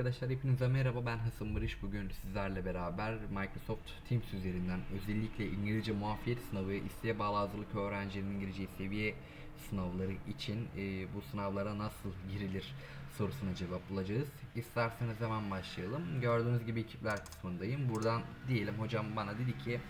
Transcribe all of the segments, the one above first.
Arkadaşlar hepinize merhaba ben Hasan Barış bugün sizlerle beraber Microsoft Teams üzerinden özellikle İngilizce muafiyet sınavı isteğe bağlı hazırlık öğrencilerinin İngilizce seviye sınavları için e, bu sınavlara nasıl girilir sorusuna cevap bulacağız. İsterseniz hemen başlayalım. Gördüğünüz gibi ekipler kısmındayım. Buradan diyelim hocam bana dedi ki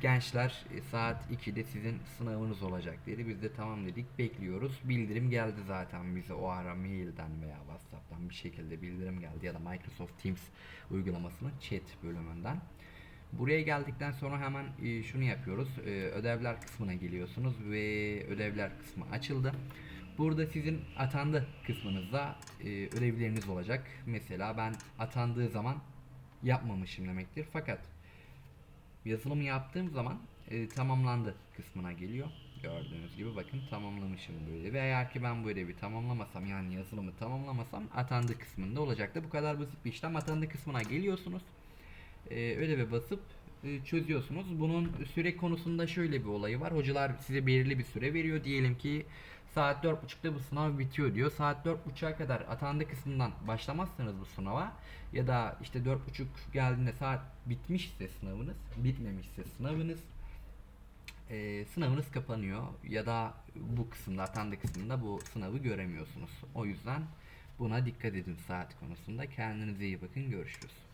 Gençler e, saat 2'de sizin sınavınız olacak dedi. Biz de tamam dedik bekliyoruz. Bildirim geldi zaten bize o ara mailden veya Whatsapp'tan bir şekilde bildirim geldi ya da Microsoft Teams uygulamasının chat bölümünden. Buraya geldikten sonra hemen e, şunu yapıyoruz. E, ödevler kısmına geliyorsunuz ve ödevler kısmı açıldı. Burada sizin atandı kısmınızda ödevleriniz olacak. Mesela ben atandığı zaman yapmamışım demektir. Fakat yazılım yaptığım zaman e, tamamlandı kısmına geliyor. Gördüğünüz gibi bakın tamamlamışım böyle. Ve eğer ki ben bu ödevi tamamlamasam yani yazılımı tamamlamasam atandı kısmında olacaktı. Bu kadar basit bir işlem. Atandı kısmına geliyorsunuz. E, ödeve basıp e, çözüyorsunuz. Bunun süre konusunda şöyle bir olayı var. Hocalar size belirli bir süre veriyor. Diyelim ki saat 4.30'da bu sınav bitiyor diyor. Saat 4.30'a kadar atandı kısmından başlamazsanız bu sınava ya da işte 4.30 geldiğinde saat bitmişse sınavınız, bitmemişse sınavınız e, sınavınız kapanıyor ya da bu kısımda atandı kısmında bu sınavı göremiyorsunuz. O yüzden buna dikkat edin saat konusunda. Kendinize iyi bakın. Görüşürüz.